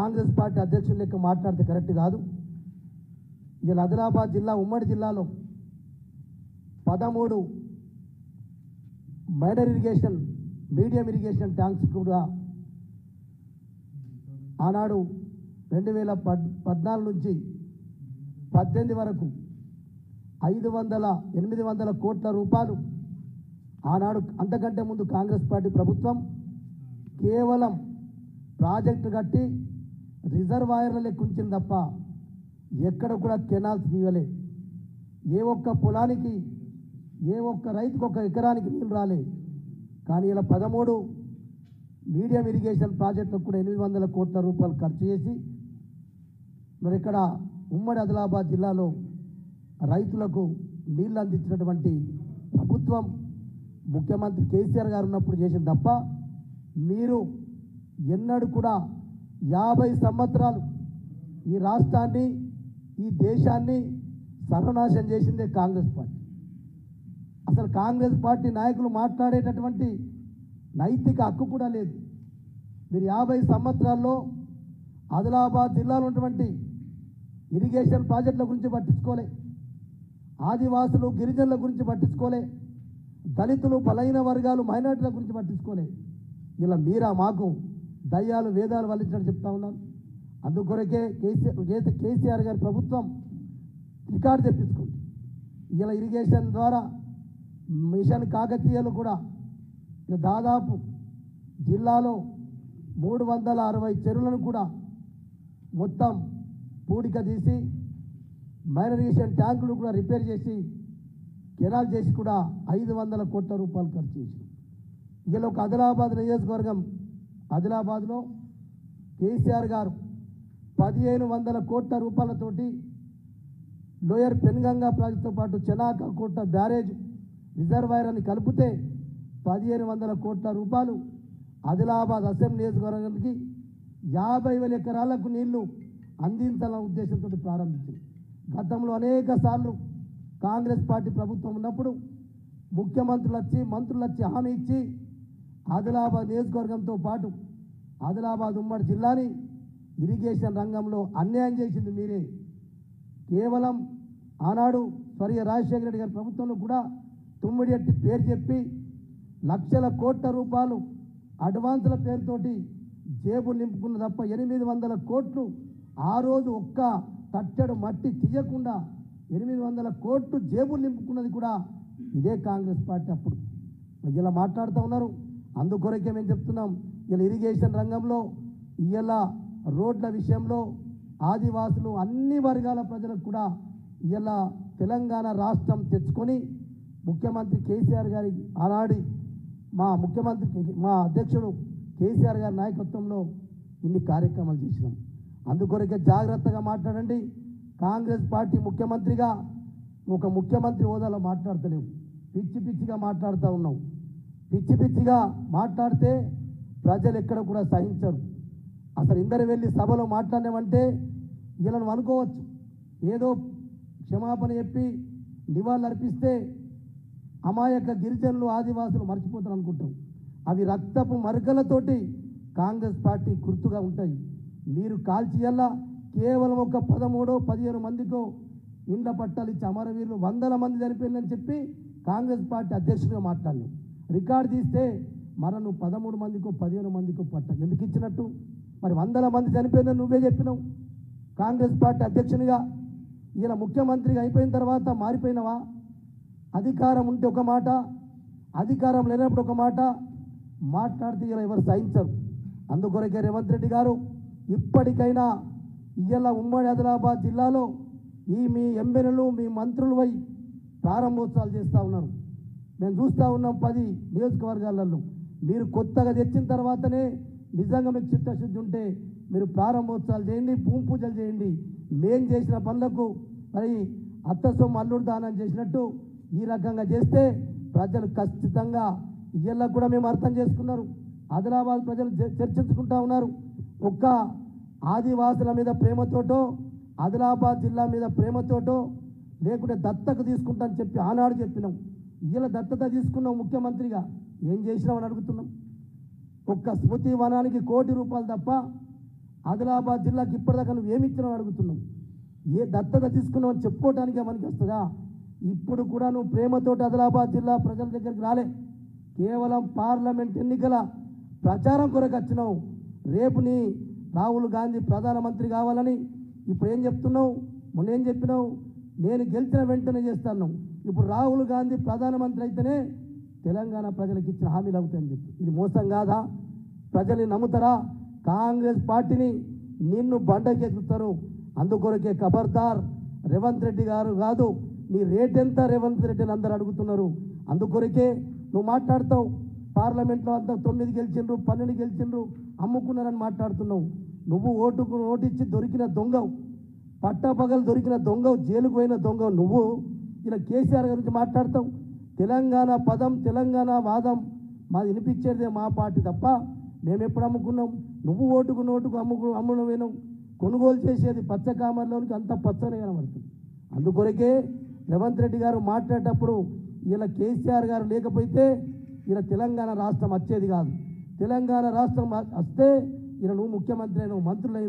Congress party అధ్యక్షుల లెక్క మాట్లాడితే కరెక్ట్ కాదు. ఇలా ఆదిలాబాద్ జిల్లా ఉమ్మడి జిల్లాలో పదమూడు minor irrigation medium irrigation tanks కూడా ఆనాడు రెండు వేల పద్ పద్నాలుగు నుంచి పద్దెనిమిది వరకు ఐదు వందల ఎనిమిది వందల కోట్ల రూపాయలు ఆనాడు అంతకంటే ముందు కాంగ్రెస్ పార్టీ ప్రభుత్వం కేవలం ప్రాజెక్టు కట్టి రిజర్వాయర్ల లెక్కుంచింది తప్ప ఎక్కడ కూడా కెనాల్స్ తీయలే. ఏ ఒక్క పొలానికి ఏ ఒక్క రైతుకు ఒక ఎకరానికి నీళ్ళు రాలే. కానీ ఇలా పదమూడు మీడియం ఇరిగేషన్ ప్రాజెక్టులకు కూడా ఎనిమిది వందల కోట్ల రూపాయలు ఖర్చు చేసి మరి ఇక్కడ ఉమ్మడి ఆదిలాబాద్ జిల్లాలో రైతులకు నీళ్ళు అందించినటువంటి ప్రభుత్వం ముఖ్యమంత్రి కేసీఆర్ గారు ఉన్నప్పుడు చేసింది తప్ప మీరు ఎన్నడూ కూడా యాభై సంవత్సరాలు ఈ రాష్ట్రాన్ని ఈ దేశాన్ని సర్వనాశనం చేసిందే కాంగ్రెస్ పార్టీ. అసలు కాంగ్రెస్ పార్టీ నాయకులు మాట్లాడేటటువంటి నైతిక హక్కు కూడా లేదు. మీరు యాభై సంవత్సరాల్లో ఆదిలాబాద్ జిల్లాలో ఉన్నటువంటి ఇరిగేషన్ ప్రాజెక్టుల గురించి పట్టించుకోలే. ఆదివాసులు గిరిజనుల గురించి పట్టించుకోలే. దళితులు బలైన వర్గాలు మైనార్టీల గురించి పట్టించుకోలే. ఇలా మీరా మాకు దయ్యాలు వేదాలు వల్లించడం చెప్తా ఉన్నాను అందుకొరకే కేసీఆర్ కేసీఆర్ గారి ప్రభుత్వం రికార్డు తెప్పించుకుంది. ఇలా ఇరిగేషన్ ద్వారా మిషన్ కాకతీయలు కూడా దాదాపు జిల్లాలో మూడు వందల అరవై చెరువులను కూడా మొత్తం పూడిక తీసి మైనర్ ట్యాంకులు కూడా రిపేర్ చేసి కెనాల్ చేసి కూడా ఐదు వందల కోట్ల రూపాయలు ఖర్చు చేసి ఇలా ఒక ఆదిలాబాద్ నియోజకవర్గం ఆదిలాబాద్లో కేసీఆర్ గారు పదిహేను వందల కోట్ల రూపాయలతోటి లోయర్ పెన్గంగా ప్రాజెక్టుతో పాటు చెనాక కోట్ల బ్యారేజ్ రిజర్వాయర్ అని కలిపితే పదిహేను వందల కోట్ల రూపాయలు ఆదిలాబాద్ అసెంబ్లీ నియోజకవర్గానికి యాభై వేల ఎకరాలకు నీళ్ళు అందించాలన్న ఉద్దేశంతో ప్రారంభించింది. గతంలో అనేక సార్లు కాంగ్రెస్ పార్టీ ప్రభుత్వం ఉన్నప్పుడు ముఖ్యమంత్రులు వచ్చి మంత్రులు వచ్చి హామీ ఇచ్చి ఆదిలాబాద్ నియోజకవర్గంతో పాటు ఆదిలాబాద్ ఉమ్మడి జిల్లాని ఇరిగేషన్ రంగంలో అన్యాయం చేసింది మీరే. కేవలం ఆనాడు స్వర్గీయ రాజశేఖర రెడ్డి గారి ప్రభుత్వంలో కూడా తుమ్మిడి ఎట్టి పేరు చెప్పి లక్షల కోట్ల రూపాయలు అడ్వాన్సుల పేరుతోటి జేబులు నింపుకున్న తప్ప ఎనిమిది వందల కోట్లు ఆ రోజు ఒక్క తట్టెడు మట్టి తీయకుండా ఎనిమిది వందల కోట్లు జేబులు నింపుకున్నది కూడా ఇదే కాంగ్రెస్ పార్టీ అప్పుడు. ఇలా మాట్లాడుతూ ఉన్నారు. అందుకొరకే మేము చెప్తున్నాం ఇలా ఇరిగేషన్ రంగంలో ఇవాళ రోడ్ల విషయంలో ఆదివాసులు అన్ని వర్గాల ప్రజలకు కూడా ఇవాళ తెలంగాణ రాష్ట్రం తెచ్చుకొని ముఖ్యమంత్రి కేసీఆర్ గారి ఆనాడి మా ముఖ్యమంత్రి మా అధ్యక్షుడు కేసీఆర్ గారి నాయకత్వంలో ఇన్ని కార్యక్రమాలు చేసినాం. అందుకొరకే జాగ్రత్తగా మాట్లాడండి. కాంగ్రెస్ పార్టీ ముఖ్యమంత్రిగా ఒక ముఖ్యమంత్రి హోదాలో మాట్లాడతలేవు. పిచ్చి పిచ్చిగా మాట్లాడుతూ ఉన్నావు. పిచ్చి పిచ్చిగా మాట్లాడితే ప్రజలు ఎక్కడ కూడా సహించరు. అసలు ఇందరు వెళ్ళి సభలో మాట్లాడినామంటే వీళ్ళను అనుకోవచ్చు ఏదో క్షమాపణ చెప్పి నివాళులు అర్పిస్తే అమాయక గిరిజనులు ఆదివాసులు మర్చిపోతారు అనుకుంటాం. అవి రక్తపు మరకలతోటి కాంగ్రెస్ పార్టీ గుర్తుగా ఉంటాయి. మీరు కాల్చియల్లా కేవలం ఒక పదమూడో పదిహేను మందికో ఇండ్ల పట్టాలు ఇచ్చి అమరవీరులు వందల మంది చనిపోయిందని చెప్పి కాంగ్రెస్ పార్టీ అధ్యక్షుడిగా మాట్లాడినావు రికార్డు తీస్తే మన నువ్వు పదమూడు మందికో పదిహేను మందికో పట్ట. ఎందుకు ఇచ్చినట్టు? మరి వందల మంది చనిపోయిందని నువ్వే చెప్పినావు. కాంగ్రెస్ పార్టీ అధ్యక్షునిగా ఈయన ముఖ్యమంత్రిగా అయిపోయిన తర్వాత మారిపోయినవా? అధికారం ఉంటే ఒక మాట అధికారం లేనప్పుడు ఒక మాట. మాట్లాడితే ఇలా ఎవరు సహించరు. అందుకొరకే రేవంత్ రెడ్డి గారు ఇప్పటికైనా ఇయ్యాల ఉమ్మడి ఆదిలాబాద్ జిల్లాలో ఈ మీ ఎమ్మెల్యేలు మీ మంత్రులు పోయి ప్రారంభోత్సవాలు చేస్తూ ఉన్నారు. మేము చూస్తూ ఉన్నాం పది నియోజకవర్గాలలో. మీరు కొత్తగా తెచ్చిన తర్వాతనే నిజంగా మీకు చిత్తశుద్ధి ఉంటే మీరు ప్రారంభోత్సవాలు చేయండి భూమి పూజలు చేయండి. మేం చేసిన పనులకు మరి అత్త సొమ్ము అల్లుడు దానం చేసినట్టు ఈ రకంగా చేస్తే ప్రజలు ఖచ్చితంగా ఇయ్యల్లో కూడా మేము అర్థం చేసుకున్నారు. ఆదిలాబాద్ ప్రజలు చ- చర్చించుకుంటా ఉన్నారు. ఒక్క ఆదివాసుల మీద ప్రేమతోటో ఆదిలాబాద్ జిల్లా మీద ప్రేమతోటో లేకుంటే దత్తకు తీసుకుంటానని చెప్పి ఆనాడు చెప్పినాం. ఇలా దత్తత తీసుకున్నాం ముఖ్యమంత్రిగా. ఏం చేసినామని అడుగుతున్నాం. ఒక్క స్మృతి వనానికి కోటి రూపాయలు తప్ప ఆదిలాబాద్ జిల్లాకి ఇప్పటిదాకా నువ్వు ఏమి ఇచ్చినావు అడుగుతున్నావు ఏ దత్తత తీసుకున్నావు అని చెప్పుకోవటానికే మనకి వస్తుందా? ఇప్పుడు కూడా నువ్వు ప్రేమతోటి ఆదిలాబాద్ జిల్లా ప్రజల దగ్గరికి రాలే. కేవలం పార్లమెంట్ ఎన్నికల ప్రచారం కొరకు వచ్చినావు. రేపు నీ రాహుల్ గాంధీ ప్రధానమంత్రి కావాలని ఇప్పుడు ఏం చెప్తున్నావు? మొన్న ఏం చెప్పినావు? నేను గెలిచిన వెంటనే చేస్తాను ఇప్పుడు రాహుల్ గాంధీ ప్రధానమంత్రి అయితేనే తెలంగాణ ప్రజలకు ఇచ్చిన హామీలు అవుతాయని చెప్పి. ఇది మోసం కాదా? ప్రజల్ని నమ్ముతారా? కాంగ్రెస్ పార్టీని నిన్ను బండకెత్తుతారు అందుకొరకే ఖబర్దార్ రేవంత్ రెడ్డి గారు కాదు నీ రేట్ ఎంత రేవంత్ రెడ్డిని అందరు అడుగుతున్నారు. అందుకొరకే నువ్వు మాట్లాడతావు. పార్లమెంట్లో అంతా తొమ్మిది గెలిచిండ్రు పన్నెండు గెలిచిండ్రు అమ్ముకున్నారని మాట్లాడుతున్నావు. నువ్వు ఓటుకు ఓటిచ్చి దొరికిన దొంగవు. పట్టపగలు దొరికిన దొంగవు జైలుకు పోయిన దొంగవు నువ్వు? ఇలా కేసీఆర్ గురించి మాట్లాడతావు. తెలంగాణ పదం తెలంగాణ వాదం. మాది వినిపించేదే మా పార్టీ తప్ప మేము ఎప్పుడు అమ్ముకున్నాం? నువ్వు ఓటుకు నోటుకు అమ్ముకు అమ్ముడు కొనుగోలు చేసేది పచ్చ కామర్లోనికి అంత పచ్చనే కనబడుతుంది. అందుకొరకే రేవంత్ రెడ్డి గారు మాట్లాడేటప్పుడు ఇలా కేసీఆర్ గారు లేకపోతే ఇలా తెలంగాణ రాష్ట్రం వచ్చేది కాదు. తెలంగాణ రాష్ట్రం వస్తే ఇలా నువ్వు ముఖ్యమంత్రి అయినావు మంత్రులైన